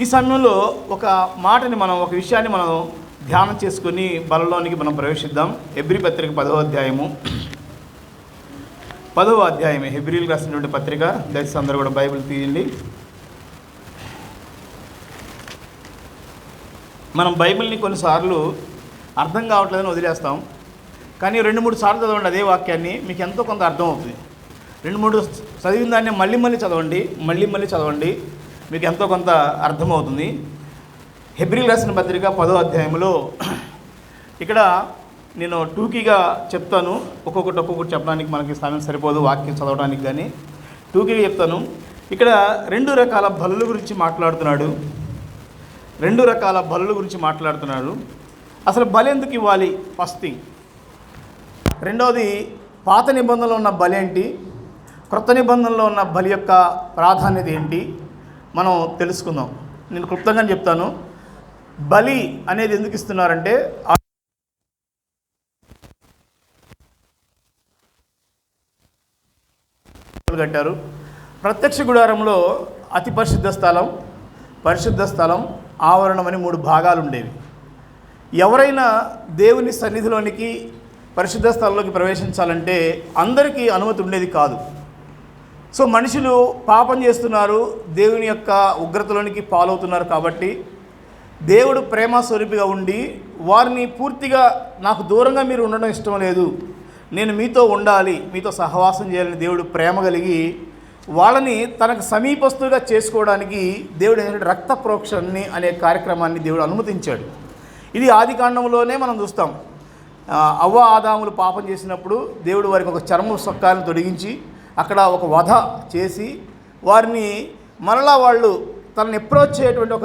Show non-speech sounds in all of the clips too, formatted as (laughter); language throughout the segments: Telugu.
ఈ సమయంలో ఒక మాటని మనం ఒక విషయాన్ని మనం ధ్యానం చేసుకొని బలలోనికి మనం ప్రవేశిద్దాం. ఎబ్రి పత్రిక పదవ అధ్యాయము. పదవ అధ్యాయమే. హెబ్రిల్ రాసినటువంటి పత్రిక. దయచేసి అందరూ కూడా బైబిల్ తీయండి. మనం బైబిల్ని కొన్నిసార్లు అర్థం కావట్లేదని వదిలేస్తాం. కానీ రెండు మూడు సార్లు చదవండి అదే వాక్యాన్ని. మీకు ఎంతో కొంత అర్థం అవుతుంది రెండు మూడు చదివిన దాన్ని మళ్ళీ మళ్ళీ చదవండి మళ్ళీ మళ్ళీ చదవండి. మీకు ఎంతో కొంత అర్థమవుతుంది. హెబ్రిల్ రాసిన పత్రిక పదో అధ్యాయంలో (clears throat) ఇక్కడ నేను టూకీగా చెప్తాను. ఒక్కొక్కటి ఒక్కొక్కటి చెప్పడానికి మనకి సమయం సరిపోదు వాక్యం చదవడానికి కానీ. టూకీగా చెప్తాను. ఇక్కడ రెండు రకాల బలుల గురించి మాట్లాడుతున్నాడు. రెండు రకాల బలుల గురించి మాట్లాడుతున్నాడు. అసలు బలి ఎందుకు ఇవ్వాలి? First thing. రెండవది పాత నిబంధనలో ఉన్న బలి ఏంటి? క్రొత్త నిబంధనలో ఉన్న బలి యొక్క ప్రాధాన్యత ఏంటి? మనం తెలుసుకుందాం. నేను క్లుప్తంగా చెప్తాను. బలి అనేది ఎందుకు ఇస్తున్నారంటే కట్టారు. ప్రత్యక్ష గుడారంలో అతి పరిశుద్ధ స్థలం పరిశుద్ధ స్థలం ఆవరణం అని మూడు భాగాలు ఉండేవి. ఎవరైనా దేవుని సన్నిధిలోనికి పరిశుద్ధ స్థలంలోకి ప్రవేశించాలంటే అందరికీ అనుమతి ఉండేది కాదు. సో మనుషులు పాపం చేస్తున్నారు దేవుని యొక్క ఉగ్రతలోనికి పాలవుతున్నారు కాబట్టి దేవుడు ప్రేమ స్వరూపిగా ఉండి వారిని పూర్తిగా నాకు దూరంగా మీరు ఉండడం ఇష్టం లేదు. నేను మీతో ఉండాలి మీతో సహవాసం చేయాలని దేవుడు ప్రేమ కలిగి వాళ్ళని తనకు సమీపస్తులుగా చేసుకోవడానికి దేవుడు ఏంటంటే రక్త ప్రోక్షణని అనే కార్యక్రమాన్ని దేవుడు అనుమతించాడు. ఇది ఆది కాండంలోనే మనం చూస్తాం. అవ్వ ఆదాములు పాపం చేసినప్పుడు దేవుడు వారికి ఒక చర్మ సొక్కాలను తొడిగించి అక్కడ ఒక వధ చేసి వారిని మరలా వాళ్ళు తనని అప్రోచ్ చేయటువంటి ఒక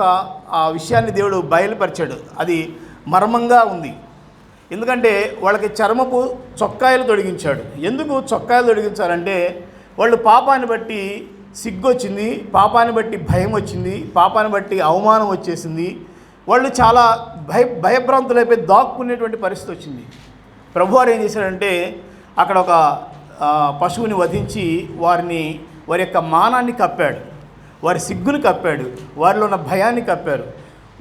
ఆ విషయాన్ని దేవుడు బయలుపరిచాడు. అది మర్మంగా ఉంది. ఎందుకంటే వాళ్ళకి చర్మపు చొక్కాయలు తొడిగించాడు. ఎందుకు చొక్కాయలు తొడిగించాలంటే వాళ్ళు పాపాన్ని బట్టి సిగ్గు వచ్చింది పాపాన్ని బట్టి భయం వచ్చింది పాపాన్ని బట్టి అవమానం వచ్చేసింది. వాళ్ళు చాలా భయ భయభ్రాంతులైపోయి దాక్కునేటువంటి పరిస్థితి వచ్చింది. ప్రభువారు ఏం చేశాడంటే అక్కడ ఒక పశువుని వధించి వారిని వారి యొక్క మానాన్ని కప్పాడు. వారి సిగ్గుని కప్పాడు. వారిలో ఉన్న భయాన్ని కప్పారు.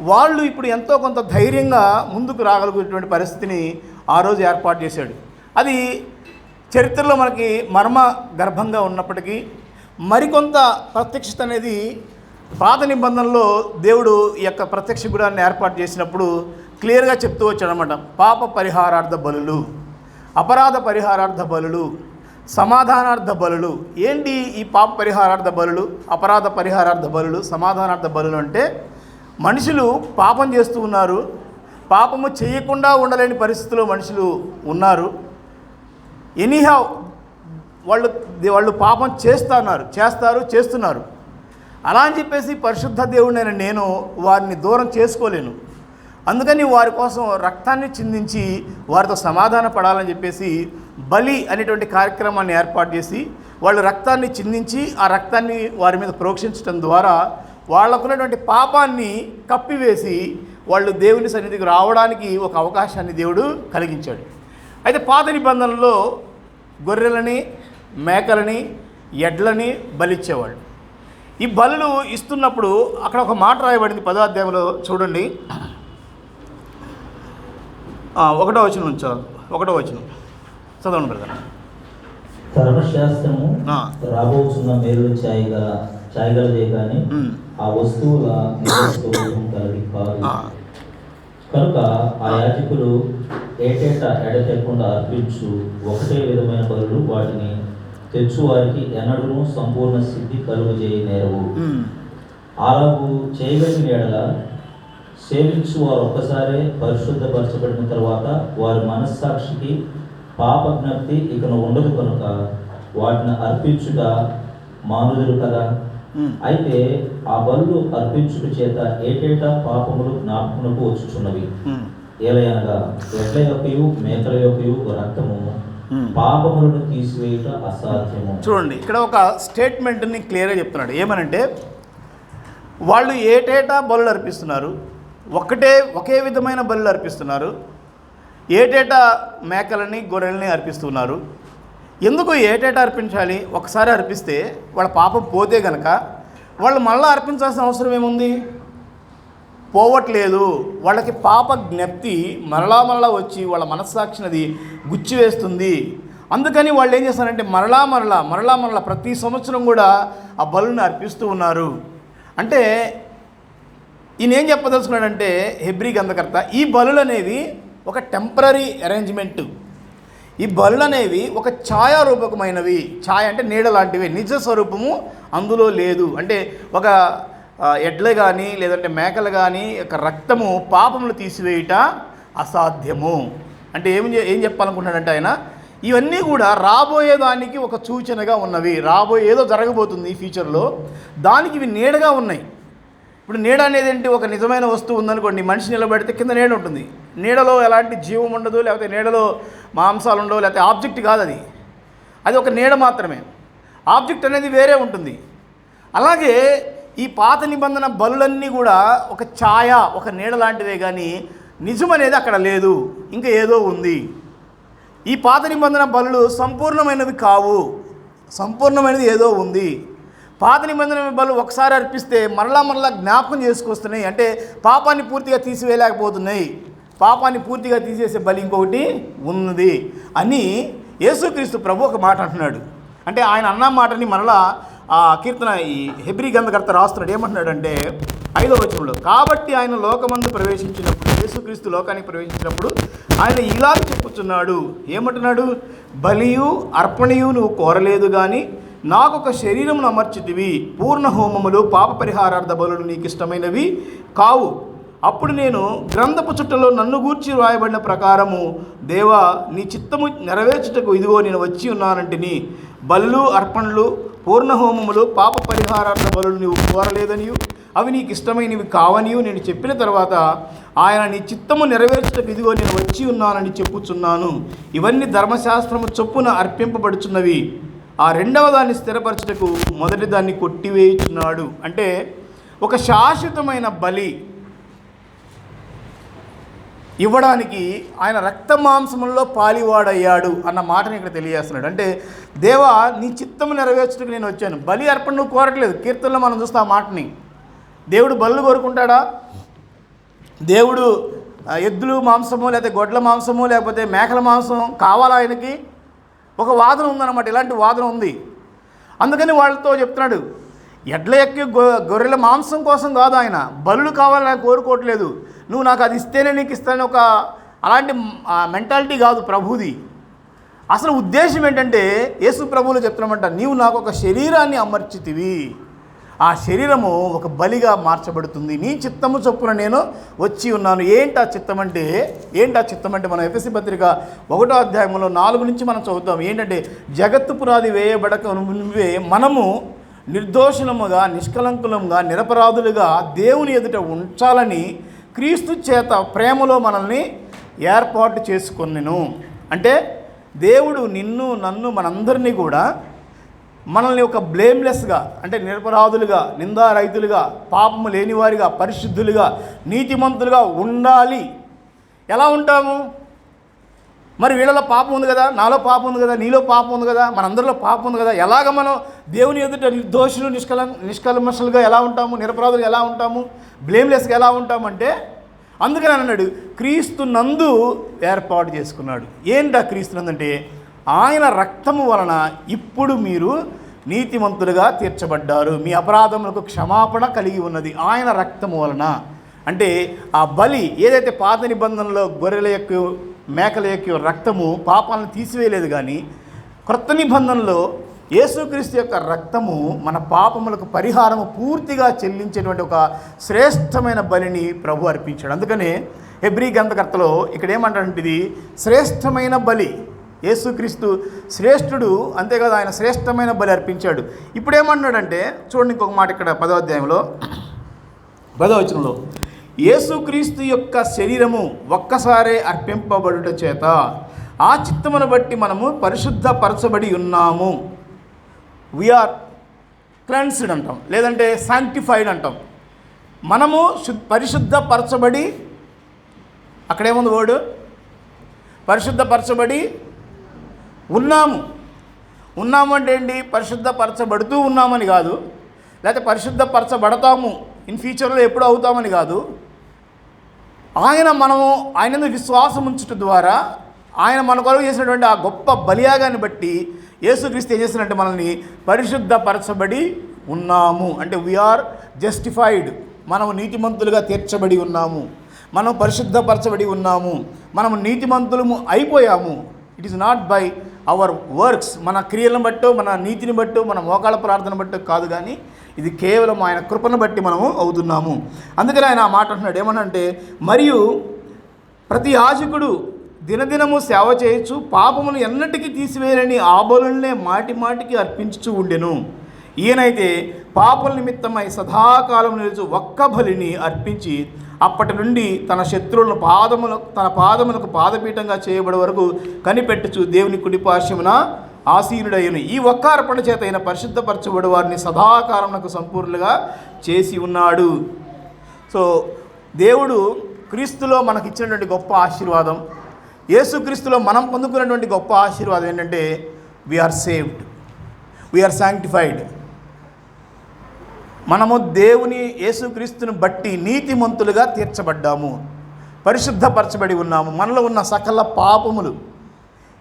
వాళ్ళు ఇప్పుడు ఎంతో కొంత ధైర్యంగా ముందుకు రాగలిగేటువంటి పరిస్థితిని ఆ రోజు ఏర్పాటు చేశాడు. అది చరిత్రలో మనకి మర్మ గర్భంగా ఉన్నప్పటికీ మరికొంత ప్రత్యక్షత అనేది పాత నిబంధనలో దేవుడు ఈ యొక్క ప్రత్యక్ష గుడాన్ని ఏర్పాటు చేసినప్పుడు క్లియర్గా చెప్తూ వచ్చాడనమాట పాప పరిహారార్థ బలులు అపరాధ పరిహారార్థ బలులు సమాధానార్థ బలులు ఏంటి ఈ పాప పరిహారార్థ బలులు అపరాధ పరిహారార్థ బలులు సమాధానార్థ బలులు అంటే మనుషులు పాపం చేస్తూ ఉన్నారు. పాపము చేయకుండా ఉండలేని పరిస్థితిలో మనుషులు ఉన్నారు. ఎనీహౌ వాళ్ళు వాళ్ళు పాపం చేస్తున్నారు చేస్తారు చేస్తున్నారు. అలా అని చెప్పేసి పరిశుద్ధ దేవుడైన నేను వారిని దూరం చేసుకోలేను. అందుకని వారి కోసం రక్తాన్ని చిందించి వారితో సమాధాన పడాలని చెప్పేసి బలి అనేటువంటి కార్యక్రమాన్ని ఏర్పాటు చేసి వాళ్ళు రక్తాన్ని చిందించి ఆ రక్తాన్ని వారి మీద ప్రోక్షించడం ద్వారా వాళ్ళకున్నటువంటి పాపాన్ని కప్పివేసి వాళ్ళు దేవుని సన్నిధికి రావడానికి ఒక అవకాశాన్ని దేవుడు కలిగించాడు. అయితే పాత నిబంధనలో గొర్రెలని మేకలని ఎడ్లని బలిచ్చేవాళ్ళు. ఈ బలులు ఇస్తున్నప్పుడు అక్కడ ఒక మాట రాయబడింది పదో అధ్యాయంలో చూడండి. ఒకటో వచనం ఉంచాలి ఒకటో వచనం. చదవండి బ్రదర్. ధర్మశాస్త్రము. రాబోతున్న మేలు ఛాయగల ఛాయగలదే కానీ. ఆ వస్తువుల కలిగి కాదు కనుక ఆ యాజకులు ఏటేటా ఎడతెక్కకుండా అర్పించు ఒకటే విధమైన బలులు వాటిని తెచ్చువారికి ఎన్నడూ సంపూర్ణ సిద్ధి కలుగు చేయనేరవు అలాగూ చేయగలిగిన ఎడల సేవించు వారు ఒక్కసారే పరిశుద్ధపరచబడిన తర్వాత వారి మనస్సాక్షికి పాప జ్ఞప్తి ఇకను ఉండదు కనుక వాటిని అర్పించుట మానుదురు కదా. అయితే ఆ బలులు అర్పించుట చేత ఏటేటా పాపములు జ్ఞాపకములకు వచ్చుచున్నవి? ఏలయనగా ఎడ్ల యొక్కయు మేకల యొక్కయు రక్తము. పాపములను తీసివేయుట అసాధ్యము. చూడండి ఇక్కడ ఒక స్టేట్మెంట్ని క్లియర్గా చెప్తున్నాడు. ఏమనంటే వాళ్ళు ఏటేటా బలులు అర్పిస్తున్నారు? ఒకటే ఒకే విధమైన బలులు అర్పిస్తున్నారు. ఏటేటా మేకలని గొర్రెల్ని అర్పిస్తున్నారు. ఎందుకు ఏటేటా అర్పించాలి? ఒకసారి అర్పిస్తే వాళ్ళ పాపం పోతే గనక వాళ్ళు మళ్ళీ అర్పించాల్సిన అవసరం ఏముంది? పోవట్లేదు. వాళ్ళకి పాప జ్ఞప్తి మరలా మరలా వచ్చి వాళ్ళ మనస్సాక్షినది గుచ్చివేస్తుంది. అందుకని వాళ్ళు ఏం చేస్తారంటే మరలా మరలా మరలా మరలా ప్రతి సంవత్సరం కూడా ఆ బలుని అర్పిస్తూ ఉన్నారు. అంటే ఈయన ఏం చెప్పదలుచుకున్నాడంటే హెబ్రి గంధకర్త ఈ బలులు అనేవి ఒక టెంపరీ అరేంజ్మెంట్. ఈ బలులు అనేవి ఒక ఛాయారూపకమైనవి. ఛాయ అంటే నీడ లాంటివి. నిజ స్వరూపము అందులో లేదు. అంటే ఒక ఎడ్లు కానీ లేదంటే మేకలు కానీ యొక్క రక్తము పాపములు తీసివేయుట అసాధ్యము. అంటే ఏం ఏం చెప్పాలనుకుంటున్నాడంటే ఆయన ఇవన్నీ కూడా రాబోయే దానికి ఒక సూచనగా ఉన్నవి. రాబోయే ఏదో జరగబోతుంది ఈ ఫ్యూచర్లో. దానికి ఇవి నీడగా ఉన్నాయి. ఇప్పుడు నీడ అనేది ఏంటి ఒక నిజమైన వస్తువు ఉందనుకోండి మనిషి నిలబడితే కింద నీడ ఉంటుంది. నీడలో ఎలాంటి జీవం ఉండదు లేకపోతే నీడలో మాంసాలు ఉండవు లేకపోతే ఆబ్జెక్ట్ కాదు అది. అది ఒక నీడ మాత్రమే. ఆబ్జెక్ట్ అనేది వేరే ఉంటుంది. అలాగే ఈ పాత నిబంధన బలులన్నీ కూడా ఒక ఛాయ ఒక నీడ లాంటివే కానీ నిజం అనేది అక్కడ లేదు. ఇంకా ఏదో ఉంది. ఈ పాత నిబంధన బలులు సంపూర్ణమైనవి కావు. సంపూర్ణమైనది ఏదో ఉంది. పాత నిబంధన బలు ఒకసారి అర్పిస్తే మరలా మరలా జ్ఞాపకం చేసుకొస్తున్నాయి. అంటే పాపాన్ని పూర్తిగా తీసివేయలేకపోతున్నాయి. పాపాన్ని పూర్తిగా తీసేసే బలి ఇంకొకటి ఉన్నది అని యేసుక్రీస్తు ప్రభు ఒక మాట అంటున్నాడు. అంటే ఆయన అన్న మాటని మరలా ఆ కీర్తన ఈ హెబ్రి గంధకర్త రాస్తున్నాడు. ఏమంటున్నాడంటే ఐదో వచనంలో కాబట్టి ఆయన లోకమందు ప్రవేశించినప్పుడు యేసుక్రీస్తు లోకానికి ప్రవేశించినప్పుడు ఆయన ఇలా చెప్పుచున్నాడు. ఏమంటున్నాడు? బలియు అర్పణయు నువ్వు కోరలేదు కానీ నాకు ఒక శరీరమును అమర్చితివి పూర్ణ హోమములు పాప పరిహారార్థ బలులు నీకు ఇష్టమైనవి కావు. అప్పుడు నేను గ్రంథపు చుట్టలో నన్ను గూర్చి వ్రాయబడిన ప్రకారము దేవా నీ చిత్తము నెరవేర్చుటకు ఇదిగో నేను వచ్చి ఉన్నానంటిని. బలులు అర్పణలు పూర్ణ హోమములు పాప పరిహారార్థ బలులు నీవు కోరలేదనియు అవి నీకు ఇష్టమైనవి కావనియు నేను చెప్పిన తర్వాత ఆయన నీ చిత్తము నెరవేర్చుటకు ఇదిగో నేను వచ్చి ఉన్నానని చెప్పుచున్నాను. ఇవన్నీ ధర్మశాస్త్రము చొప్పున అర్పింపబడుచున్నవి. ఆ రెండవ దాన్ని స్థిరపరచుటకు మొదటి దాన్ని కొట్టివేయుచున్నాడు. అంటే ఒక శాశ్వతమైన బలి ఇవ్వడానికి ఆయన రక్త మాంసములలో పాలివాడయ్యాడు అన్న మాటని ఇక్కడ తెలియజేస్తున్నాడు. అంటే దేవా నీ చిత్తము నెరవేర్చుటకు నేను వచ్చాను. బలి అర్పణ నువ్వు కోరట్లేదు. కీర్తనలో మనం చూస్తాం ఆ మాటని. దేవుడు బలు కోరుకుంటాడా? దేవుడు ఎద్దులు మాంసము లేకపోతే గొడ్ల మాంసము లేకపోతే మేకల మాంసం కావాలా ఆయనకి? ఒక వాదన ఉందన్నమాట ఇలాంటి వాదన ఉంది. అందుకని వాళ్ళతో చెప్తున్నాడు ఎడ్ల ఎక్కి గొ గొర్రెల మాంసం కోసం కాదు ఆయన బలులు కావాలని కోరుకోవట్లేదు. నువ్వు నాకు అది ఇస్తేనే నీకు ఇస్తానని ఒక అలాంటి మెంటాలిటీ కాదు ప్రభుది. అసలు ఉద్దేశం ఏంటంటే యేసు ప్రభువులు చెప్తున్నామంట నీవు నాకు ఒక శరీరాన్ని అమర్చితివి. ఆ శరీరము ఒక బలిగా మార్చబడుతుంది. నీ చిత్తము చొప్పున నేను వచ్చి ఉన్నాను. ఏంటి ఆ చిత్తం అంటే ఏంటి ఆ చిత్తం అంటే మనం ఎఫ్ఎస్సి పత్రిక ఒకటో అధ్యాయంలో నాలుగు నుంచి మనం చదువుతాం. ఏంటంటే జగత్తు పునాది వేయబడక నువ్వే మనము నిర్దోషణముగా నిష్కలంకులముగా నిరపరాధులుగా దేవుని ఎదుట ఉంచాలని క్రీస్తు చేత ప్రేమలో మనల్ని ఏర్పాటు చేసుకొనెను అంటే దేవుడు నిన్ను నన్ను మనందరినీ కూడా మనల్ని ఒక బ్లేమ్లెస్గా అంటే నిరపరాధులుగా నిందారహితులుగా పాపము లేనివారిగా పరిశుద్ధులుగా నీతిమంతులుగా ఉండాలి. ఎలా ఉంటాము? మరి వీళ్ళలో పాపం ఉంది కదా నాలో పాపం ఉంది కదా నీలో పాపం ఉంది కదా మనందరిలో పాపం ఉంది కదా ఎలాగ మనం దేవుని ఎదుట నిర్దోషులు నిష్కల నిష్కల్మషులుగా ఎలా ఉంటాము నిరపరాధులుగా ఎలా ఉంటాము బ్లేమ్లెస్గా ఎలా ఉంటామంటే అందుకని అన్నాడు క్రీస్తు నందు ఏర్పాటు చేసుకున్నాడు. ఏంటా క్రీస్తు నందు అంటే ఆయన రక్తము వలన ఇప్పుడు మీరు నీతిమంతులుగా తీర్చబడ్డారు. మీ అపరాధములకు క్షమాపణ కలిగి ఉన్నది ఆయన రక్తము వలన. అంటే ఆ బలి ఏదైతే పాత నిబంధనలో గొర్రెల యొక్క మేకల యొక్క రక్తము పాపాలను తీసివేయలేదు కానీ క్రొత్త నిబంధనలో యేసుక్రీస్తు యొక్క రక్తము మన పాపములకు పరిహారము పూర్తిగా చెల్లించేటువంటి ఒక శ్రేష్టమైన బలిని ప్రభు అర్పించాడు. అందుకనే హెబ్రీ గ్రంథకర్తలో ఇక్కడ ఏమంటాడంటే ఇది శ్రేష్టమైన బలి. యేసుక్రీస్తు శ్రేష్ఠుడు అంతేకాదు ఆయన శ్రేష్టమైన బలి అర్పించాడు. ఇప్పుడు ఏమంటున్నాడంటే చూడండి ఇంకొక మాట ఇక్కడ పదో అధ్యాయంలో. పదవచనంలో యేసుక్రీస్తు యొక్క శరీరము ఒక్కసారే అర్పింపబడుట చేత ఆ చిత్తమును బట్టి మనము పరిశుద్ధపరచబడి ఉన్నాము. వీఆర్ క్లెన్స్డ్ అంటాం. లేదంటే శాంటిఫైడ్ అంటాం. మనము పరిశుద్ధపరచబడి అక్కడేముంది వర్డ్ పరిశుద్ధపరచబడి ఉన్నాము. ఉన్నాము అంటే ఏంటి? పరిశుద్ధపరచబడుతూ ఉన్నామని కాదు. లేకపోతే పరిశుద్ధపరచబడతాము. ఇన్ ఫ్యూచర్లో ఎప్పుడు అవుతామని కాదు. ఆయన మనము ఆయన విశ్వాసం ఉంచుట ద్వారా ఆయన మన కొరకు చేసినటువంటి ఆ గొప్ప బలియాగాన్ని బట్టి యేసుక్రీస్తు ఏం చేసినట్టు మనల్ని పరిశుద్ధపరచబడి ఉన్నాము. అంటే వీఆర్ జస్టిఫైడ్ మనము నీతిమంతులుగా తీర్చబడి ఉన్నాము. మనం పరిశుద్ధపరచబడి ఉన్నాము. మనము నీతిమంతులము అయిపోయాము. It is not by our works మన క్రియలను బట్టో మన నీతిని బట్టో మన మోకాళ్ళ ప్రార్థన బట్టో కాదు కానీ ఇది కేవలం ఆయన కృపను బట్టి మనము అవుతున్నాము. అందుకని ఆయన ఆ మాట అంటున్నాడు. ఏమనంటే మరియు ప్రతి యాజకుడు దినదినము సేవ చేయొచ్చు పాపమును ఎన్నటికీ తీసివేయని ఆబోలునే మాటి మాటికి అర్పించుచూ ఉండెను. ఈయనైతే పాపల నిమిత్తమై సదాకాలం నిలుచు ఒక్క బలిని అర్పించి అప్పటి నుండి తన శత్రువులను పాదముల తన పాదములకు పాదపీఠంగా చేయబడే వరకు కనిపెట్టుచు దేవుని కుడిపార్శ్వమున ఆసీనుడయ్యను ఈ ఒక్క అర్పణ చేత అయిన పరిశుద్ధపరచబడి వారిని సదాకాలంకు సంపూర్ణంగా చేసి ఉన్నాడు. సో దేవుడు క్రీస్తులో మనకి ఇచ్చినటువంటి గొప్ప ఆశీర్వాదం యేసుక్రీస్తులో మనం పొందుకున్నటువంటి గొప్ప ఆశీర్వాదం ఏంటంటే వీఆర్ సేవ్డ్ వీఆర్ శాంక్టిఫైడ్ మనము దేవుని యేసుక్రీస్తుని బట్టి నీతిమంతులుగా తీర్చబడ్డాము. పరిశుద్ధపరచబడి ఉన్నాము. మనలో ఉన్న సకల పాపములు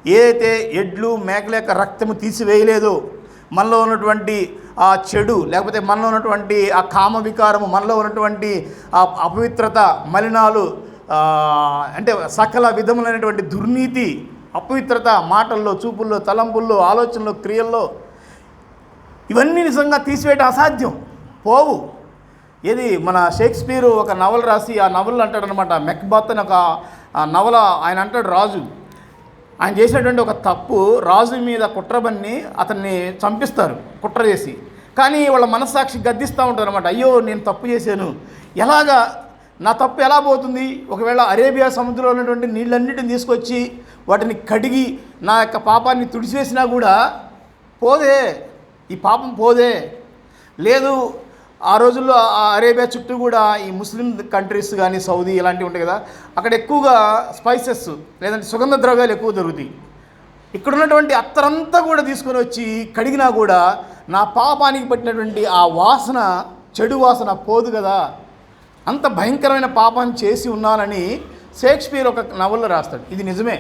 ఏదైతే ఎడ్లు మేకల యొక్క రక్తము తీసివేయలేదో మనలో ఉన్నటువంటి ఆ చెడు లేకపోతే మనలో ఉన్నటువంటి ఆ కామ వికారము మనలో ఉన్నటువంటి ఆ అపవిత్రత మలినాలు అంటే సకల విధములైనటువంటి దుర్నీతి అపవిత్రత మాటల్లో చూపుల్లో తలంపుల్లో ఆలోచనలో క్రియల్లో ఇవన్నీ నిజంగా తీసివేయడం అసాధ్యం. పోవు. ఏది మన షేక్స్పియర్ ఒక నవల రాసి ఆ నవలు అంటాడనమాట మెక్బాత్ అని ఒక నవల ఆయన అంటాడు రాజు. ఆయన చేసినటువంటి ఒక తప్పు రాజు మీద కుట్రబన్ని అతన్ని చంపిస్తారు కుట్ర చేసి. కానీ వాళ్ళ మనస్సాక్షి గద్దిస్తూ ఉంటారు అనమాట అయ్యో నేను తప్పు చేశాను. ఎలాగా? నా తప్పు ఎలా పోతుంది? ఒకవేళ అరేబియా సముద్రంలో ఉన్నటువంటి నీళ్ళన్నిటిని తీసుకొచ్చి వాటిని కడిగి నా యొక్క పాపాన్ని తుడిచివేసినా కూడా పోదే. ఈ పాపం పోదే. లేదు ఆ రోజుల్లో ఆ అరేబియా చుట్టూ కూడా ఈ ముస్లిం కంట్రీస్ కానీ సౌదీ ఇలాంటివి ఉంటాయి కదా అక్కడ ఎక్కువగా స్పైసెస్ లేదంటే సుగంధ ద్రవ్యాలు ఎక్కువ దొరుకుతాయి. ఇక్కడ ఉన్నటువంటి అత్తరంతా కూడా తీసుకొని వచ్చి కడిగినా కూడా నా పాపానికి పట్టినటువంటి ఆ వాసన చెడు వాసన పోదు కదా. అంత భయంకరమైన పాపం చేసి ఉన్నానని షేక్స్పియర్ ఒక నవల్లో రాస్తాడు. ఇది నిజమే.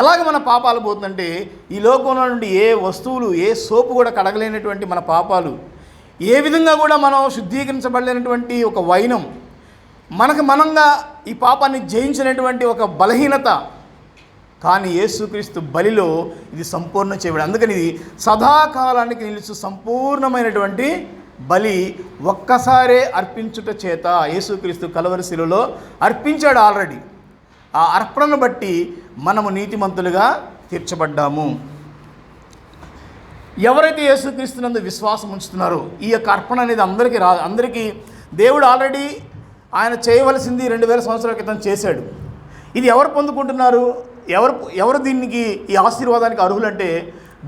ఎలాగ మన పాపాలు పోతుందంటే ఈ లోకంలో నుండి ఏ వస్తువులు ఏ సోపు కూడా కడగలేనటువంటి మన పాపాలు ఏ విధంగా కూడా మనం శుద్ధీకరించబడలేనటువంటి ఒక వైనం మనకు మనంగా ఈ పాపాన్ని జయించినటువంటి ఒక బలహీనత కానీ యేసుక్రీస్తు బలిలో ఇది సంపూర్ణ చేయబడి అందుకని ఇది సదాకాలానికి నిలుచు సంపూర్ణమైనటువంటి బలి ఒక్కసారే అర్పించుట చేత యేసుక్రీస్తు కలవరిశిలలో అర్పించాడు ఆల్రెడీ. ఆ అర్పణను బట్టి మనము నీతిమంతులుగా తీర్చబడ్డాము. ఎవరైతే యేసుక్రీస్తునందు విశ్వాసం ఉంచుతున్నారో ఈ యొక్క అర్పణ అనేది అందరికీ రాదు అందరికీ దేవుడు ఆల్రెడీ ఆయన చేయవలసింది రెండు వేల సంవత్సరాల క్రితం చేశాడు. ఇది ఎవరు పొందుకుంటున్నారు? ఎవరు ఎవరు దీనికి ఈ ఆశీర్వాదానికి అర్హులంటే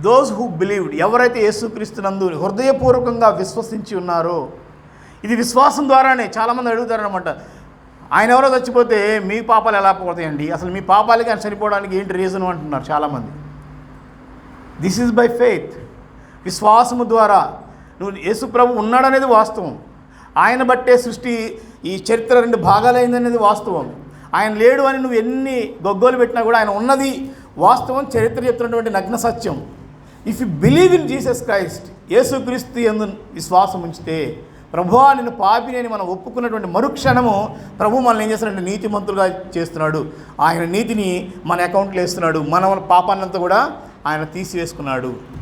దోస్ హూ బిలీవ్డ్ ఎవరైతే యేసుక్రీస్తునందు హృదయపూర్వకంగా విశ్వసించి ఉన్నారో ఇది విశ్వాసం ద్వారానే చాలామంది అడుగుతారనమాట ఆయన ఎవరో చచ్చిపోతే మీ పాపాలు ఎలా పోతాయండి? అసలు మీ పాపాలకి ఆయన చనిపోవడానికి ఏంటి రీజన్ అంటున్నారు చాలామంది. దిస్ ఈజ్ బై ఫెయిత్ విశ్వాసము ద్వారా నువ్వు యేసుప్రభు ఉన్నాడనేది వాస్తవం. ఆయన బట్టే సృష్టి ఈ చరిత్ర రెండు భాగాలైందనేది వాస్తవం. ఆయన లేడు అని నువ్వు ఎన్ని గొగ్గోలు పెట్టినా కూడా ఆయన ఉన్నది వాస్తవం చరిత్ర చెప్తున్నటువంటి నగ్న సత్యం. If you believe in Jesus Christ యేసుక్రీస్తు ఎందు విశ్వాసం ఉంచితే ప్రభువా నిన్ను పాపిని అని మనం ఒప్పుకున్నటువంటి మరుక్షణము ప్రభు మనల్ని ఏం చేస్తున్నాడు నీతిమంతులుగా చేస్తున్నాడు. ఆయన నీతిని మన అకౌంట్లో వేస్తున్నాడు. మన పాపాన్నంతా కూడా ఆయన తీసివేసుకున్నాడు.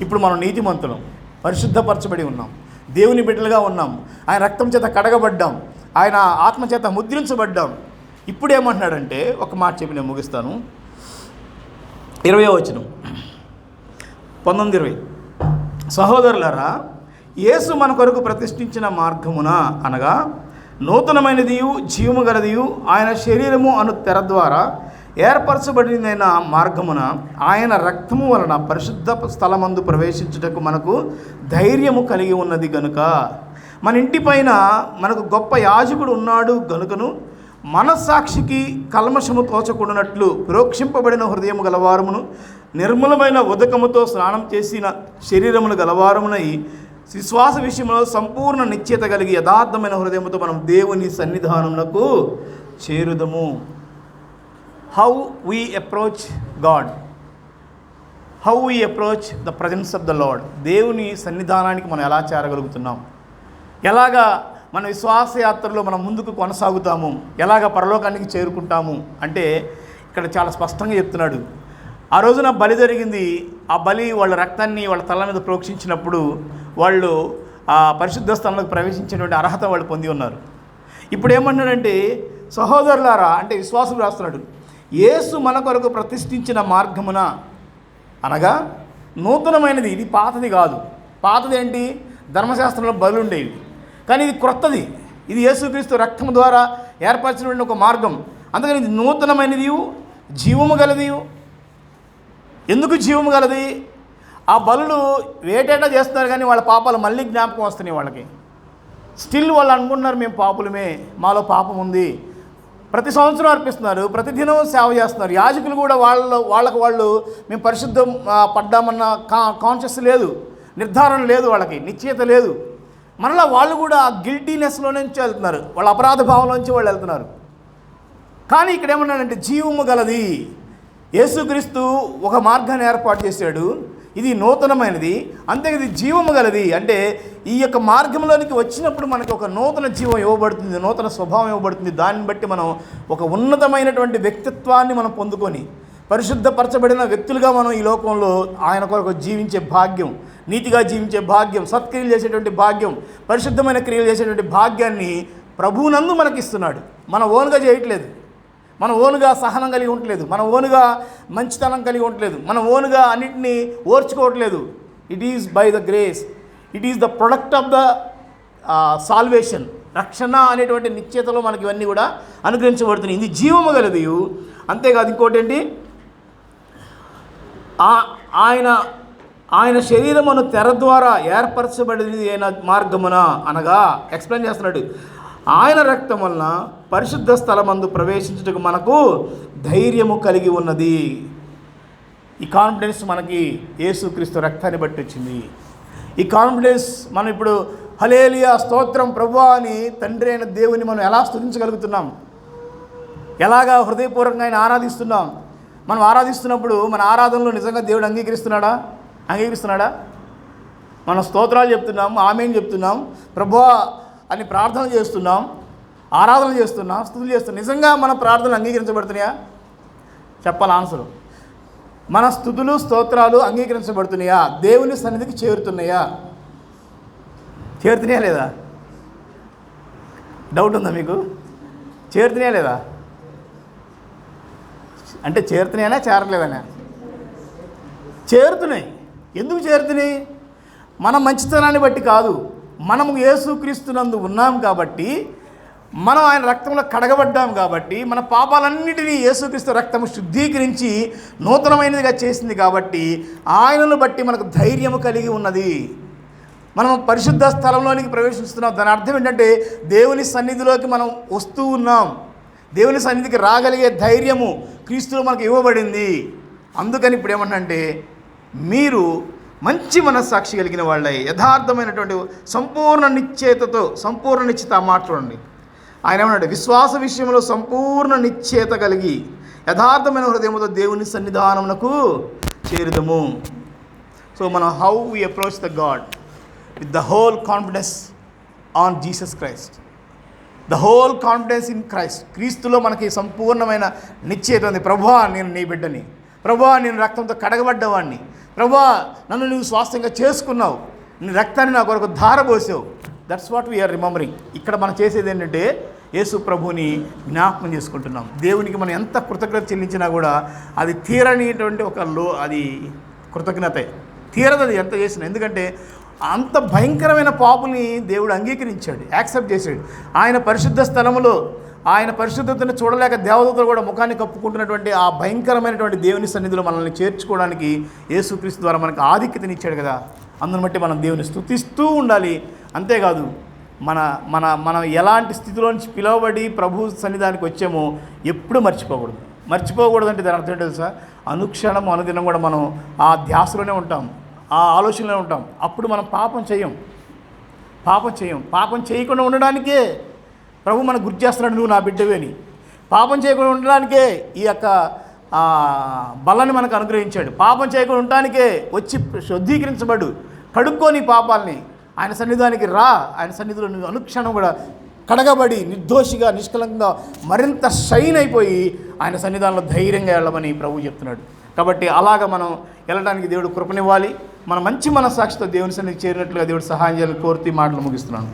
ఇప్పుడు మనం నీతిమంతులం పరిశుద్ధపరచబడి ఉన్నాం. దేవుని బిడ్డలుగా ఉన్నాం. ఆయన రక్తం చేత కడగబడ్డాం. ఆయన ఆత్మ చేత ముద్రించబడ్డాం. ఇప్పుడు ఏమంటున్నాడంటే ఒక మాట చెప్పి నేను ముగిస్తాను. ఇరవై వచనం. పంతొమ్మిది ఇరవై. సహోదరులారా యేసు మన కొరకు ప్రతిష్ఠించిన మార్గమున అనగా నూతనమైనదియు జీవము గలదియు ఆయన శరీరము అను తెర ద్వారా ఏర్పరచబడినైన మార్గమున ఆయన రక్తము వలన పరిశుద్ధ స్థలమందు ప్రవేశించుటకు మనకు ధైర్యము కలిగి ఉన్నది గనుక. మన ఇంటి పైన మనకు గొప్ప యాజకుడు ఉన్నాడు గనుకను మనస్సాక్షికి కల్మషము తోచకూడనట్లు ప్రోక్షింపబడిన హృదయము గలవారమును నిర్మలమైన ఉదకముతో స్నానం చేసిన శరీరములు గలవారమునై విశ్వాస విషయంలో సంపూర్ణ నిశ్చయత కలిగి యథార్థమైన హృదయముతో మనం దేవుని సన్నిధానములకు చేరుదము. How we approach God how we approach the presence of the Lord దేవుని సన్నిధానానికి మనం ఎలా చేరగలుగుతున్నాం? ఎలాగా మన విశ్వాస యాత్రలో మనం ముందుకు కొనసాగుతాము? ఎలాగ పరలోకానికి చేరుకుంటాము? అంటే ఇక్కడ చాలా స్పష్టంగా చెప్తున్నాడు. ఆ రోజున బలి జరిగింది. ఆ బలి వాళ్ళ రక్తాన్ని వాళ్ళ తల మీద ప్రోక్షించినప్పుడు వాళ్ళు ఆ పరిశుద్ధ స్థలంలోకి ప్రవేశించినటువంటి అర్హత వాళ్ళు పొంది ఉన్నారు. ఇప్పుడు ఏమన్నాడంటే సహోదరులారా అంటే విశ్వాసం రాస్తున్నాడు. యేసు మన కొరకు ప్రతిష్ఠించిన మార్గమున అనగా నూతనమైనది. ఇది పాతది కాదు. పాతది ఏంటి? ధర్మశాస్త్రంలో బలు ఉండేవి కానీ ఇది క్రొత్తది. ఇది యేసుక్రీస్తు రక్తం ద్వారా ఏర్పరచినటువంటి ఒక మార్గం. అందుకని ఇది నూతనమైనది జీవము గలది ఎందుకు జీవము గలది? ఆ బలులు వేటేటా చేస్తున్నారు కానీ వాళ్ళ పాపాలు మళ్ళీ జ్ఞాపకం వస్తున్నాయి వాళ్ళకి. స్టిల్ వాళ్ళు అనుకుంటున్నారు మేము పాపులమే. మాలో పాపం ఉంది. ప్రతి సంవత్సరం అర్పిస్తున్నారు ప్రతిదినం సేవ చేస్తున్నారు. యాజకులు కూడా వాళ్ళ వాళ్ళకు వాళ్ళు మేము పరిశుద్ధం పడ్డామన్న కా కాన్షియస్ లేదు నిర్ధారణ లేదు వాళ్ళకి నిశ్చయత లేదు. మరలా వాళ్ళు కూడా ఆ గిల్టీనెస్లో నుంచి వెళ్తున్నారు వాళ్ళ అపరాధ భావంలోంచి వాళ్ళు వెళ్తున్నారు. కానీ ఇక్కడ ఏమన్నాడంటే జీవము గలది. యేసుక్రీస్తు ఒక మార్గాన్ని ఏర్పాటు చేశాడు. ఇది నూతనమైనది అంతే ఇది జీవము గలది. అంటే ఈ యొక్క మార్గంలోనికి వచ్చినప్పుడు మనకి ఒక నూతన జీవం ఇవ్వబడుతుంది నూతన స్వభావం ఇవ్వబడుతుంది. దాన్ని బట్టి మనం ఒక ఉన్నతమైనటువంటి వ్యక్తిత్వాన్ని మనం పొందుకొని పరిశుద్ధపరచబడిన వ్యక్తులుగా మనం ఈ లోకంలో ఆయన కొరకు జీవించే భాగ్యం నీతిగా జీవించే భాగ్యం సత్క్రియలు చేసేటువంటి భాగ్యం పరిశుద్ధమైన క్రియలు చేసేటువంటి భాగ్యాన్ని ప్రభువునందు మనకిస్తున్నాడు. మన ఓన్గా చేయట్లేదు. మన ఓనుగా సహనం కలిగి ఉండలేదు మన ఓనుగా మంచితనం కలిగి ఉండలేదు మన ఓనుగా అన్నింటినీ ఓర్చుకోవట్లేదు. It is by the grace it is the product of the salvation రక్షణ అనేటువంటి నిశ్చయతలో మనకి ఇవన్నీ కూడా అనుగ్రహించబడుతున్నాయి. ఇది జీవము గలది. అంతేకాదు ఇంకోటి ఏంటి ఆ- ఆయన ఆయన శరీరమును తెర ద్వారా ఏర్పరచబడినది అయిన మార్గమున అనగా ఎక్స్ప్లెయిన్ చేస్తున్నాడు. ఆయన రక్తం వలన పరిశుద్ధ స్థలమందు ప్రవేశించుటకు మనకు ధైర్యము కలిగి ఉన్నది. ఈ కాన్ఫిడెన్స్ మనకి యేసుక్రీస్తు రక్తాన్ని బట్టి వచ్చింది. ఈ కాన్ఫిడెన్స్ మనం ఇప్పుడు హలేలియా స్తోత్రం ప్రభు అని తండ్రి అయిన దేవుని మనం ఎలా స్థుతించగలుగుతున్నాం ఎలాగా హృదయపూర్వకంగా ఆయన ఆరాధిస్తున్నాం? మనం ఆరాధిస్తున్నప్పుడు మన ఆరాధనలో నిజంగా దేవుడు అంగీకరిస్తున్నాడా? అంగీకరిస్తున్నాడా? మనం స్తోత్రాలు చెప్తున్నాం ఆమెను చెప్తున్నాం. ప్రభువా అని ప్రార్థన చేస్తున్నాం ఆరాధన చేస్తున్నాం స్థుతులు చేస్తున్నాం. నిజంగా మన ప్రార్థనలు అంగీకరించబడుతున్నాయా? చెప్పాలి ఆన్సరు. మన స్థుతులు స్తోత్రాలు అంగీకరించబడుతున్నాయా? దేవుని సన్నిధికి చేరుతున్నాయా? చేరుతున్నాయా లేదా? డౌట్ ఉందా మీకు? చేరుతున్నాయా లేదా? అంటే చేరుతున్నాయనా చేరలేదనా చేరుతున్నాయి. ఎందుకు చేరుతున్నాయి? మన మంచితనాన్ని బట్టి కాదు. మనము యేసుక్రీస్తునందు ఉన్నాం కాబట్టి మనం ఆయన రక్తంలో కడగబడ్డాం కాబట్టి మన పాపాలన్నిటినీ యేసుక్రీస్తు రక్తము శుద్ధీకరించి నూతనమైనదిగా చేసింది కాబట్టి ఆయనను బట్టి మనకు ధైర్యము కలిగి ఉన్నది. మనం పరిశుద్ధ స్థలంలోనికి ప్రవేశిస్తున్నాం. దాని అర్థం ఏంటంటే దేవుని సన్నిధిలోకి మనం వస్తూ ఉన్నాం. దేవుని సన్నిధికి రాగలిగే ధైర్యము క్రీస్తులో మనకు ఇవ్వబడింది. అందుకని ఇప్పుడు ఏమంటే మీరు మంచి మనస్సాక్షి కలిగిన వాళ్ళై యథార్థమైనటువంటి సంపూర్ణ నిశ్చేతతో సంపూర్ణ నిశ్చిత ఆ మాట చూడండి. ఆయన ఏమన్నాడు? విశ్వాస విషయంలో సంపూర్ణ నిశ్చేత కలిగి యథార్థమైన హృదయంతో దేవుని సన్నిధానమునకు చేరుదము. సో మనం how we approach the God with the whole confidence on Jesus Christ the whole confidence in Christ క్రీస్తులో మనకి సంపూర్ణమైన నిశ్చయత ఉంది. ప్రభా నేను నీ బిడ్డని. ప్రభా నేను రక్తంతో కడగబడ్డవాడిని ప్రభా నన్ను నువ్వు స్వాస్థ్యంగా చేసుకున్నావు. నీ రక్తాన్ని నా కొరకు ధారబోసావు. That's what we are remembering ఇక్కడ మనం చేసేది ఏంటంటే యేసు ప్రభుని జ్ఞాపకం చేసుకుంటున్నాం. దేవునికి మనం ఎంత కృతజ్ఞత చెల్లించినా కూడా అది తీరనిటువంటి ఒక లో అది కృతజ్ఞతే. తీరదు అది ఎంత చేసిన. ఎందుకంటే అంత భయంకరమైన పాపుని దేవుడు అంగీకరించాడు యాక్సెప్ట్ చేశాడు. ఆయన పరిశుద్ధ స్థలములో ఆయన పరిశుద్ధతను చూడలేక దేవదూతలు కూడా ముఖాన్ని కప్పుకుంటున్నటువంటి ఆ భయంకరమైనటువంటి దేవుని సన్నిధిలో మనల్ని చేర్చుకోవడానికి యేసుక్రీస్తు ద్వారా మనకు ఆధిక్యతనిచ్చాడు కదా. అందును బట్టి మనం దేవుని స్తుతిస్తూ ఉండాలి. అంతేకాదు మన మన మనం ఎలాంటి స్థితిలో నుంచి పిలువబడి ప్రభు సన్నిధానికి వచ్చామో ఎప్పుడు మర్చిపోకూడదు. మర్చిపోకూడదు అంటే దాని అర్థం ఏంటో తెలుసా? అనుక్షణం అనుదినం కూడా మనం ఆ ధ్యాసలోనే ఉంటాం. ఆ ఆలోచనలోనే ఉంటాం. అప్పుడు మనం పాపం చేయం. పాపం చేయం. పాపం చేయకుండా ఉండడానికే ప్రభు మనకు గుర్తు చేస్తున్నాడు నువ్వు నా బిడ్డవే అని. పాపం చేయకుండా ఉండడానికే ఈ యొక్క బలాన్ని మనకు అనుగ్రహించాడు. పాపం చేయకుండా ఉండడానికే వచ్చి శుద్ధీకరించబడు. కడుక్కొని పాపాలని. ఆయన సన్నిధానికి రా. ఆయన సన్నిధిలో నువ్వు అనుక్షణం కూడా కడగబడి నిర్దోషిగా నిష్కలంగా మరింత షైన్ అయిపోయి ఆయన సన్నిధానంలో ధైర్యంగా వెళ్ళమని ప్రభు చెప్తున్నాడు. కాబట్టి అలాగ మనం వెళ్ళడానికి దేవుడు కృపనివ్వాలి. మన మంచి మనస్సాక్షితో దేవుని సన్నిధి చేరినట్లుగా దేవుడు సహాయం చేయాలని కోరుతూ మాటలు ముగిస్తున్నాను.